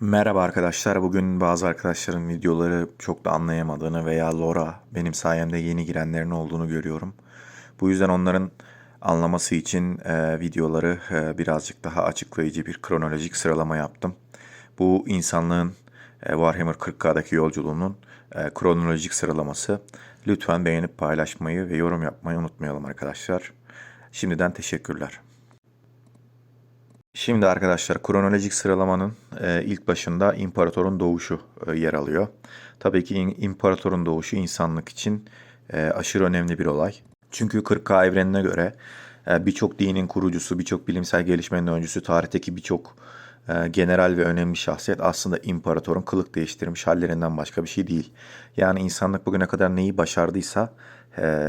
Merhaba arkadaşlar. Bugün bazı arkadaşların videoları çok da anlayamadığını veya LoRa benim sayemde yeni girenlerin olduğunu görüyorum. Bu yüzden onların anlaması için e, videoları e, birazcık daha açıklayıcı bir kronolojik sıralama yaptım. Bu insanlığın e, Warhammer 40K'daki yolculuğunun e, kronolojik sıralaması. Lütfen beğenip paylaşmayı ve yorum yapmayı unutmayalım arkadaşlar. Şimdiden teşekkürler. Şimdi arkadaşlar kronolojik sıralamanın e, ilk başında imparatorun doğuşu e, yer alıyor. Tabii ki imparatorun doğuşu insanlık için e, aşırı önemli bir olay. Çünkü 40K evrenine göre birçok dinin kurucusu, birçok bilimsel gelişmenin öncüsü, tarihteki birçok e, general ve önemli şahsiyet aslında imparatorun kılık değiştirmiş hallerinden başka bir şey değil. Yani insanlık bugüne kadar neyi başardıysa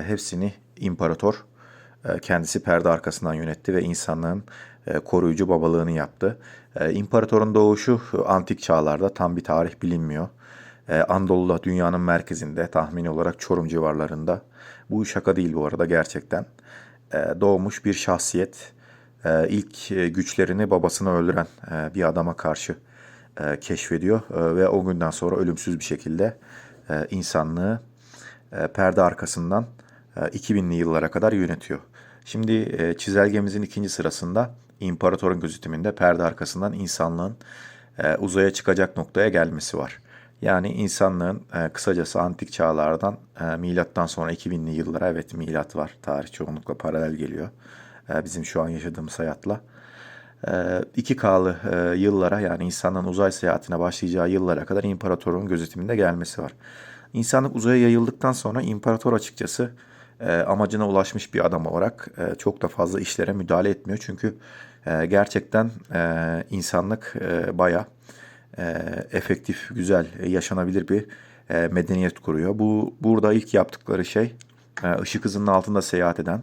hepsini imparator kendisi perde arkasından yönetti ve insanlığın koruyucu babalığını yaptı. E, İmparatorun doğuşu antik çağlarda tam bir tarih bilinmiyor. E, Anadolu'da dünyanın merkezinde tahmini olarak Çorum civarlarında. Bu şaka değil bu arada gerçekten. Doğmuş bir şahsiyet ilk güçlerini babasını öldüren bir adama karşı keşfediyor ve o günden sonra ölümsüz bir şekilde insanlığı perde arkasından 2000'li yıllara kadar yönetiyor. Şimdi e, çizelgemizin ikinci sırasında imparatorun gözetiminde perde arkasından insanlığın e, uzaya çıkacak noktaya gelmesi var. Yani insanlığın e, kısacası antik çağlardan e, milattan sonra 2000'li yıllara evet milat var. Tarih çoğunlukla paralel geliyor. E, bizim şu an yaşadığımız hayatla. E, 2K'lı e, yıllara yani insanlığın uzay seyahatine başlayacağı yıllara kadar imparatorun gözetiminde gelmesi var. İnsanlık uzaya yayıldıktan sonra imparator açıkçası e, amacına ulaşmış bir adam olarak e, çok da fazla işlere müdahale etmiyor. Çünkü e, gerçekten e, insanlık e, baya e, efektif, güzel, e, yaşanabilir bir e, medeniyet kuruyor. Bu burada ilk yaptıkları şey e, ışık hızının altında seyahat eden,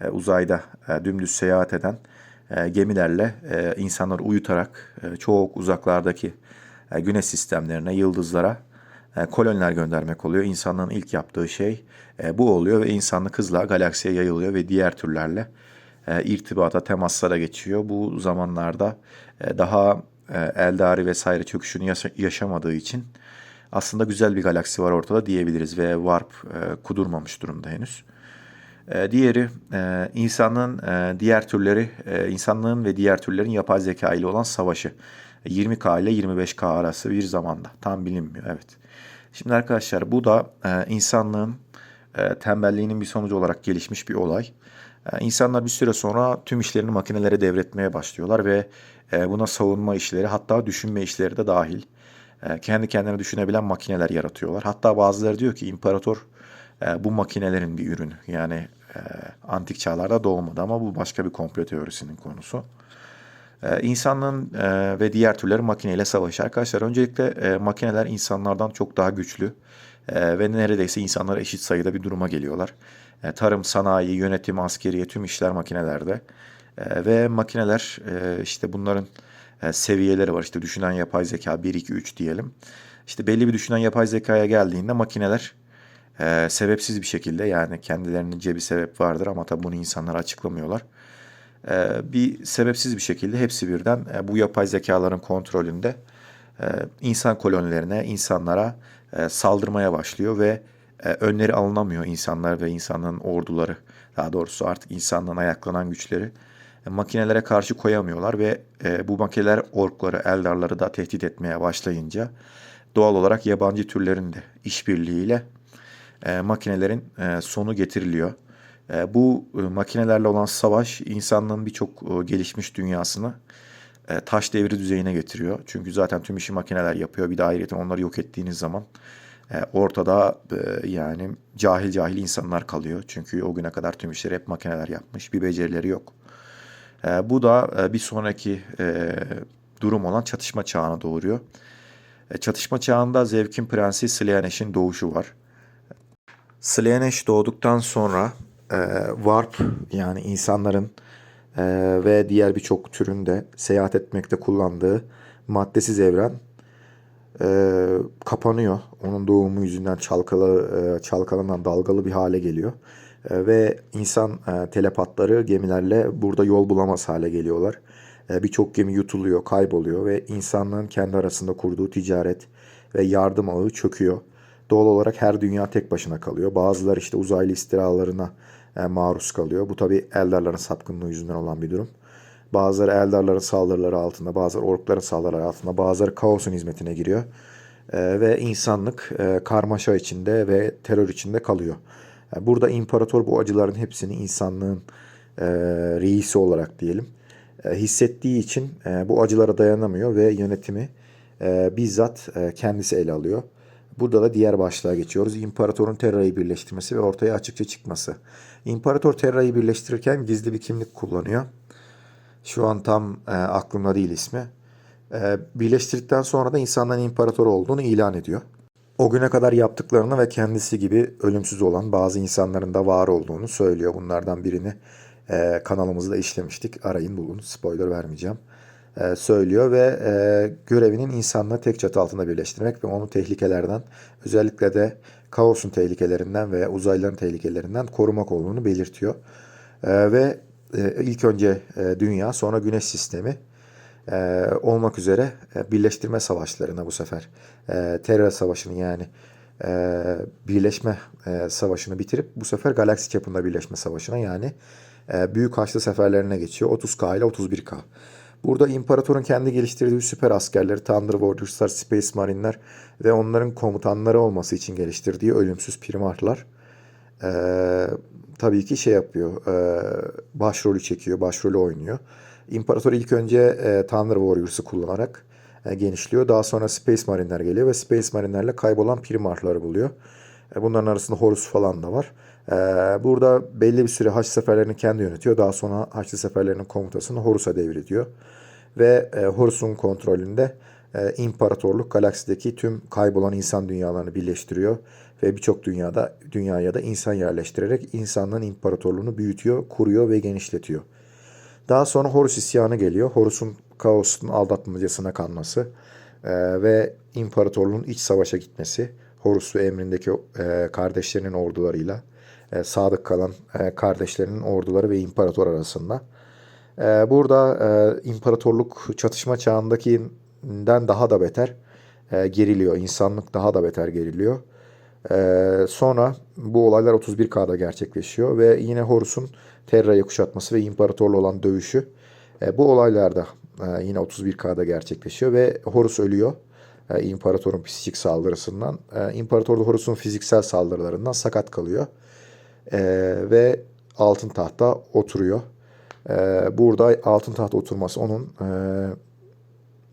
e, uzayda e, dümdüz seyahat eden e, gemilerle e, insanları uyutarak e, çok uzaklardaki e, güneş sistemlerine, yıldızlara koloniler göndermek oluyor. İnsanlığın ilk yaptığı şey e, bu oluyor ve insanlık hızla galaksiye yayılıyor ve diğer türlerle e, irtibata, temaslara geçiyor. Bu zamanlarda daha Eldari vesaire çöküşünü yaşamadığı için aslında güzel bir galaksi var ortada diyebiliriz ve Warp kudurmamış durumda henüz. Diğeri insanlığın diğer türleri, insanlığın ve diğer türlerin yapay zeka ile olan savaşı. 20K ile 25K arası bir zamanda. Tam bilinmiyor evet. Şimdi arkadaşlar bu da e, insanlığın e, tembelliğinin bir sonucu olarak gelişmiş bir olay. E, insanlar bir süre sonra tüm işlerini makinelere devretmeye başlıyorlar ve e, buna savunma işleri hatta düşünme işleri de dahil. E, kendi kendine düşünebilen makineler yaratıyorlar. Hatta bazıları diyor ki imparator e, bu makinelerin bir ürünü. Yani e, antik çağlarda doğmadı ama bu başka bir komplo teorisinin konusu. Ee, insanlığın e, ve diğer türlerin makineyle savaşı. Arkadaşlar öncelikle e, makineler insanlardan çok daha güçlü e, ve neredeyse insanlara eşit sayıda bir duruma geliyorlar. Tarım, sanayi, yönetim, askeriye tüm işler makinelerde. Ve makineler işte bunların seviyeleri var. İşte düşünen yapay zeka 1, 2, 3 diyelim. İşte belli bir düşünen yapay zekaya geldiğinde makineler sebepsiz bir şekilde yani kendilerinin cebi sebep vardır ama tabi bunu insanlar açıklamıyorlar ee, bir sebepsiz bir şekilde hepsi birden e, bu yapay zekaların kontrolünde e, insan kolonilerine, insanlara e, saldırmaya başlıyor ve önleri alınamıyor insanlar ve insanların orduları. Daha doğrusu artık insanların ayaklanan güçleri makinelere karşı koyamıyorlar ve bu makineler orkları, eldarları da tehdit etmeye başlayınca doğal olarak yabancı türlerin de işbirliğiyle makinelerin sonu getiriliyor. E, bu e, makinelerle olan savaş insanlığın birçok e, gelişmiş dünyasını taş devri düzeyine getiriyor. Çünkü zaten tüm işi makineler yapıyor. Bir de ayrıca onları yok ettiğiniz zaman ortada yani cahil cahil insanlar kalıyor. Çünkü o güne kadar tüm işleri hep makineler yapmış. Bir becerileri yok. Bu da bir sonraki durum olan çatışma çağına doğuruyor. Çatışma çağında Zevkin Prensi Slaaneş'in doğuşu var. Slaaneş doğduktan sonra e, warp yani insanların e, ve diğer birçok türün de seyahat etmekte kullandığı maddesiz evren e, kapanıyor. Onun doğumu yüzünden çalkalı, e, çalkalanan dalgalı bir hale geliyor. E, ve insan e, telepatları gemilerle burada yol bulamaz hale geliyorlar. E, Birçok gemi yutuluyor, kayboluyor ve insanlığın kendi arasında kurduğu ticaret ve yardım ağı çöküyor. Doğal olarak her dünya tek başına kalıyor. Bazıları işte uzaylı istilalarına e, maruz kalıyor. Bu tabi Eldarların sapkınlığı yüzünden olan bir durum. Bazıları Eldarların saldırıları altında, bazıları Orkların saldırıları altında, bazıları kaosun hizmetine giriyor. E, ve insanlık e, karmaşa içinde ve terör içinde kalıyor. Burada imparator bu acıların hepsini insanlığın reisi olarak diyelim hissettiği için bu acılara dayanamıyor ve yönetimi bizzat kendisi ele alıyor. Burada da diğer başlığa geçiyoruz. İmparatorun Terra'yı birleştirmesi ve ortaya açıkça çıkması. İmparator Terra'yı birleştirirken gizli bir kimlik kullanıyor. Şu an tam e, aklımda değil ismi. E, birleştirdikten sonra da insanların imparator olduğunu ilan ediyor. O güne kadar yaptıklarını ve kendisi gibi ölümsüz olan bazı insanların da var olduğunu söylüyor. Bunlardan birini e, kanalımızda işlemiştik. Arayın bulun. Spoiler vermeyeceğim. E, söylüyor ve e, görevinin insanları tek çatı altında birleştirmek ve onu tehlikelerden özellikle de kaosun tehlikelerinden ve uzaylıların tehlikelerinden korumak olduğunu belirtiyor. E, ve ilk önce dünya sonra güneş sistemi olmak üzere birleştirme savaşlarına bu sefer e, terör savaşını yani birleşme savaşını bitirip bu sefer galaksi çapında birleşme savaşına yani büyük haçlı seferlerine geçiyor 30K ile 31K. Burada imparatorun kendi geliştirdiği süper askerleri Thunder Warriors'lar, Space Marine'ler ve onların komutanları olması için geliştirdiği ölümsüz primarlar e, tabii ki şey yapıyor, e, başrolü çekiyor, başrolü oynuyor. İmparator ilk önce e, Thunder Warriors'ı kullanarak e, genişliyor. Daha sonra Space Marine'ler geliyor ve Space Marine'lerle kaybolan primarları buluyor. E, bunların arasında Horus falan da var. E, burada belli bir süre Haç seferlerini kendi yönetiyor. Daha sonra Haçlı seferlerinin komutasını Horus'a devrediyor. Ve e, Horus'un kontrolünde e, imparatorluk galaksideki tüm kaybolan insan dünyalarını birleştiriyor. Ve birçok dünyada dünyaya da insan yerleştirerek insanlığın imparatorluğunu büyütüyor, kuruyor ve genişletiyor. Daha sonra Horus isyanı geliyor. Horus'un kaosun aldatmacasına kanması e, ve imparatorluğun iç savaşa gitmesi. Horus ve emrindeki e, kardeşlerinin ordularıyla e, sadık kalan e, kardeşlerinin orduları ve imparator arasında. E, burada e, imparatorluk çatışma çağındakinden daha da beter e, geriliyor. İnsanlık daha da beter geriliyor. Ee, sonra bu olaylar 31K'da gerçekleşiyor ve yine Horus'un Terra'yı kuşatması ve imparatorla olan dövüşü e, bu olaylarda e, yine 31K'da gerçekleşiyor ve Horus ölüyor. E, imparatorun psikik saldırısından. E, İmparator da Horus'un fiziksel saldırılarından sakat kalıyor. E, ve altın tahta oturuyor. E, burada altın tahta oturması onun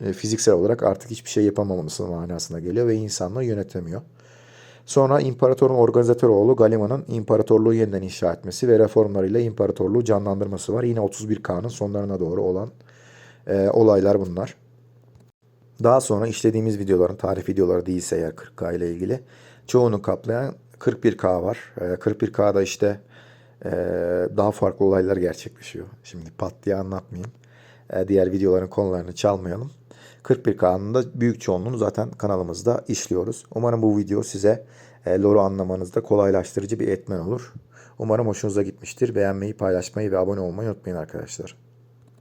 e, fiziksel olarak artık hiçbir şey yapamaması manasına geliyor ve insanlığı yönetemiyor. Sonra imparatorun organizatör oğlu Galima'nın imparatorluğu yeniden inşa etmesi ve reformlarıyla imparatorluğu canlandırması var. Yine 31K'nın sonlarına doğru olan e, olaylar bunlar. Daha sonra işlediğimiz videoların, tarih videoları değilse eğer 40K ile ilgili çoğunu kaplayan 41K var. E, 41K'da işte e, daha farklı olaylar gerçekleşiyor. Şimdi pat diye anlatmayayım. E, diğer videoların konularını çalmayalım. 41K'nın da büyük çoğunluğunu zaten kanalımızda işliyoruz. Umarım bu video size e, lore'u anlamanızda kolaylaştırıcı bir etmen olur. Umarım hoşunuza gitmiştir. Beğenmeyi, paylaşmayı ve abone olmayı unutmayın arkadaşlar.